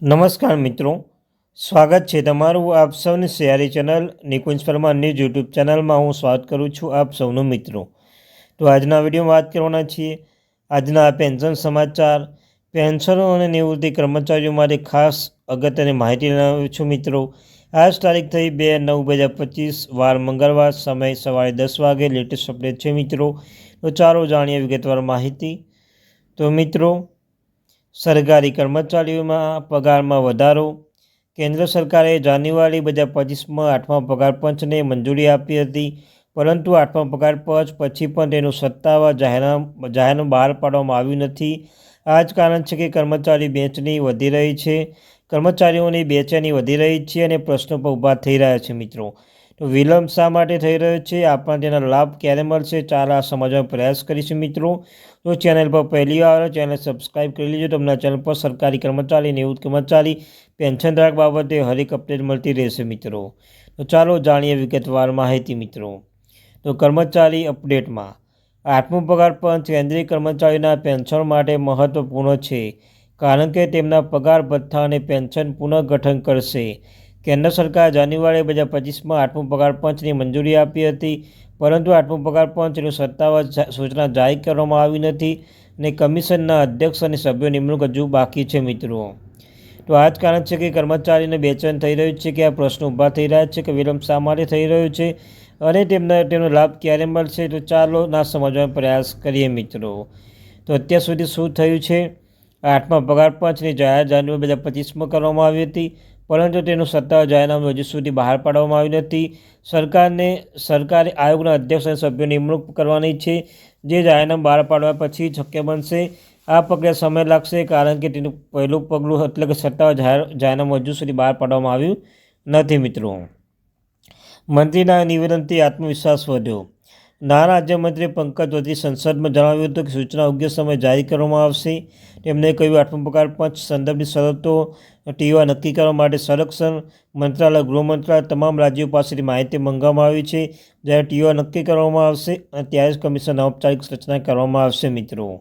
નમસ્કાર મિત્રો, સ્વાગત છે તમારું આપ સૌની સિયારી channel Nikunj Parmar news YouTube ચેનલમાં. હું સ્વાગત કરું છું આપ સૌનું મિત્રો. તો આજના વિડીયોમાં વાત કરવાના છીએ. આજના પેન્શન સમાચાર. પેન્શનો અને નિવૃત્તિ કર્મચારીઓ માટે ખાસ અગત્યની માહિતી લાવ્યો છું મિત્રો. આજ તારીખ થઈ બે નવ બે હજાર પચીસ, વાર મંગળવાર સમય સવારે દસ વાગે, લેટેસ્ટ અપડેટ છે મિત્રો. તો ચાલો જાણીએ વિગતવાર માહિતી. તો મિત્રો સરકારી કર્મચારીઓમાં પગારમાં વધારો. કેન્દ્ર સરકારે જાન્યુઆરી બે હજાર પચીસમાં આઠમા પગાર પંચને મંજૂરી આપી હતી, પરંતુ આઠમા પગાર પંચ પછી પણ તેનું સત્તાવાર જાહેરનામ જાહેરનામું બહાર પાડવામાં આવ્યું નથી. આ જ કારણ છે કે કર્મચારી બેંચની વધી રહી છે. કર્મચારીઓની બેચેની વધી રહી છે અને પ્રશ્નો પણ ઊભા થઈ રહ્યા છે મિત્રો. તો વિલંબ શા માટે થઈ રહ્યો છે? આપણને તેના લાભ ક્યારે મળશે? ચાલ આ સમજવાનો પ્રયાસ કરીશું મિત્રો. તો ચેનલ પર પહેલી વાર ચેનલ સબસ્ક્રાઈબ કરી લેજો. તમને ચેનલ પર સરકારી કર્મચારી નિવૃત્ત કર્મચારી પેન્શન ધારક બાબતે હરેક અપડેટ મળતી રહેશે મિત્રો. તો ચાલો જાણીએ વિગતવાર માહિતી મિત્રો. તો કર્મચારી અપડેટમાં આઠમું પગાર પંચ કેન્દ્રીય કર્મચારીના પેન્શન માટે મહત્વપૂર્ણ છે. કારણ કે તેમના પગાર ભથ્થા અને પેન્શન પુનઃગઠન કરશે. કેન્દ્ર સરકાર જાન્યુઆરી બે હજાર પચીસમાં આઠમું પગાર પંચની મંજૂરી આપી હતી, પરંતુ આઠમું પગાર પંચની સત્તાવાર સૂચના જાહેર કરવામાં આવી નથી અને કમિશનના અધ્યક્ષ અને સભ્યો નિમણૂક હજુ બાકી છે મિત્રો. તો આ જ કારણ છે કે કર્મચારીને બેચેન થઈ રહ્યું છે કે આ પ્રશ્નો ઊભા થઈ રહ્યા છે કે વિલંબ શા માટે થઈ રહ્યો છે અને તેમને તેનો લાભ ક્યારે મળશે, તો ચાલો ના સમજવાનો પ્રયાસ કરીએ મિત્રો. તો અત્યાર સુધી શું થયું છે? આઠમા પગાર પંચની જાહેર જાન્યુ બે હજાર પચીસમાં કરવામાં આવી હતી. પરંતુ તેનું સત્તાવાર જાહેરનામું હજુ સુધી બહાર પાડવામાં આવ્યું નથી. સરકારને, સરકારે આયોગના અધ્યક્ષ અને સભ્યો નિમણૂક કરવાની છે. જે જાહેરનામું બહાર પાડવા પછી શક્ય બનશે. આ પ્રક્રિયા સમય લાગશે કારણ કે તેનું પહેલું પગલું એટલે કે સત્તાવાર જાહેર, જાહેરનામું હજુ સુધી બહાર પાડવામાં આવ્યું નથી, મિત્રો. મંત્રીના નિવેદનથી આત્મવિશ્વાસ વધ્યો. નાણાં રાજ્યમંત્રી પંકજ ચૌધરી સંસદમાં જણાવ્યું હતું કે સૂચના યોગ્ય સમય જારી કરવામાં આવશે. તેમણે કહ્યું, આઠમો પગાર પંચ સંદર્ભની શરતો ટીવા નક્કી કરવા માટે સંરક્ષણ મંત્રાલય, ગૃહ મંત્રાલય તમામ રાજ્યો પાસેથી માહિતી મંગાવવામાં આવી છે. જ્યારે ટીવા નક્કી કરવામાં આવશે, અને ત્યારે જ કમિશન ઔપચારિક રચના કરવામાં આવશે. મિત્રો,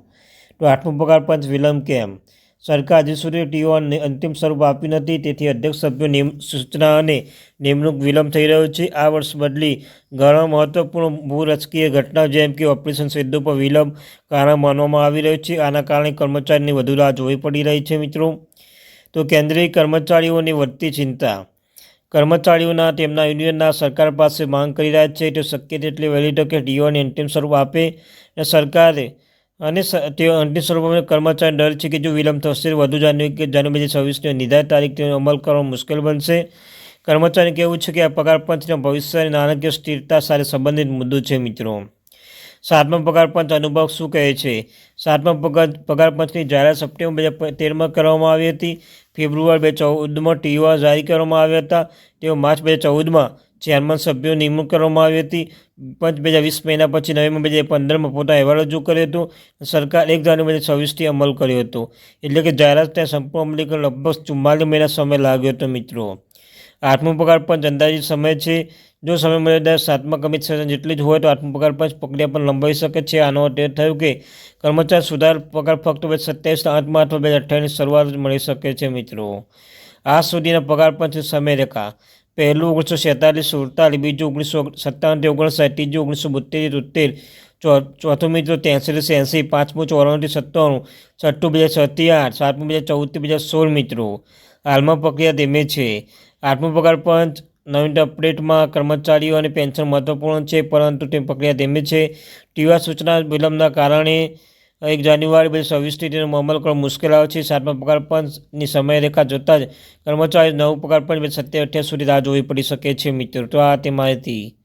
તો આઠમો પગાર પંચ વિલંબ કેમ? સરકાર હજી સુધી ટીઓ અંતિમ સ્વરૂપ આપ્યું નથી. તેથી અધ્યક્ષ સભ્યો નિમ સૂચના અને નિમણૂક વિલંબ થઈ રહ્યો છે. આ વર્ષ બદલી ઘણા મહત્વપૂર્ણ ભૂરજકીય ઘટના જેમ કે ઓપરેશન સિદ્ધુ પર વિલંબ, કારણ માનવામાં આવી રહ્યું છે. આના કારણે કર્મચારીની વધુ રાહ જોવી પડી રહી છે, મિત્રો. તો કેન્દ્રીય કર્મચારીઓની વધતી ચિંતા. કર્મચારીઓના તેમના યુનિયનના સરકાર પાસે માંગ કરી રહ્યા છે. તો શક્ય તેટલી વહેલી તકે ટીઓને અંતિમ સ્વરૂપ આપે અને સરકારે અને તેઓ અંતિમ સ્વરૂપમાં કર્મચારી ડર છે કે જો વિલંબ થશે વધુ જાન્યુઆરી કે જાન્યુઆરી છવ્વીસની નિર્ધારિત તારીખ તેનો અમલ કરવો મુશ્કેલ બનશે. કર્મચારી કહેવું છે કે આ પગાર પંચના ભવિષ્ય અને નાણાકીય સ્થિરતા સાથે સંબંધિત મુદ્દો છે, મિત્રો. સાતમા પગાર પંચ અનુભવ શું કહે છે? સાતમા પગાર પગાર પંચની જાહેરાત સપ્ટેમ્બર બે હજાર તેરમાં કરવામાં આવી હતી. ફેબ્રુઆરી બે ચૌદમાં ટીઓ જારી કરવામાં આવ્યા હતા. તેઓ માર્ચ બે ચૌદમાં ચેરમેન સભ્યો નિમણૂક કરવામાં આવી હતી. પંચ બે હજાર વીસ મહિના પછી નવેમ્બર બે હજાર પંદરમાં પોતાનો અહેવાલ રજૂ કર્યો હતો. સરકાર એક જાન્યુઆરી બે હજાર છવ્વીસથી અમલ કર્યો હતો. એટલે કે જાહેરાત ત્યાં સંપૂર્ણ અમલીકરણ લગભગ ચુમ્માલીસ મહિના સમય લાગ્યો હતો, મિત્રો. આઠમો પગાર પંચ અંદાજિત સમય છે. જો સમય મર્યાદા સાતમા કમિશન જેટલી જ હોય તો આઠમો પગાર પંચ પ્રક્રિયા પણ લંબાવી શકે છે. આનો અર્થ એ થયું કે કર્મચારી સુધાર પગાર ફક્ત બે સત્યાવીસ આઠમા અથવા બે હજાર અઠ્યાવીસની શરૂઆત મળી શકે છે, મિત્રો. આ સુધીના પગાર પંચ સમયરેખા. પહેલું ઓગણીસો છેતાલીસ સુડતાલીસ, બીજું ઓગણીસો સત્તાવનથી ઓગણસાઠ ત્રીજું ઓગણીસો બોતેર તોતેર ચોથું મિત્રો ત્યાંસી એંસી પાંચમું ચોરાણુંથી સત્તાણું, છઠ્ઠું બે હજાર છથી આઠ સાતમું બે હજાર ચૌદથી બીજા સોળ મિત્રો. હાલમાં પ્રક્રિયા ધીમે છે. આઠમું પગાર પંચ, નવીન અપડેટમાં કર્મચારીઓ અને પેન્શન મહત્વપૂર્ણ છે, પરંતુ તે પ્રક્રિયા ધીમે છે. ટીવા સૂચના વિલંબના કારણે એક જાન્યુઆરી હજાર છવ્વીસથી તેનો અમલ કરવો મુશ્કેલ આવે છે. સાતમા પગાર પંચની સમયરેખા જોતાં જ કર્મચારી નવ પગાર પંચ બે સત્યાવીસ અઠ્યાવીસ સુધી રાહ જોવી પડી શકે છે. મિત્રો, તો આ તે માહિતી.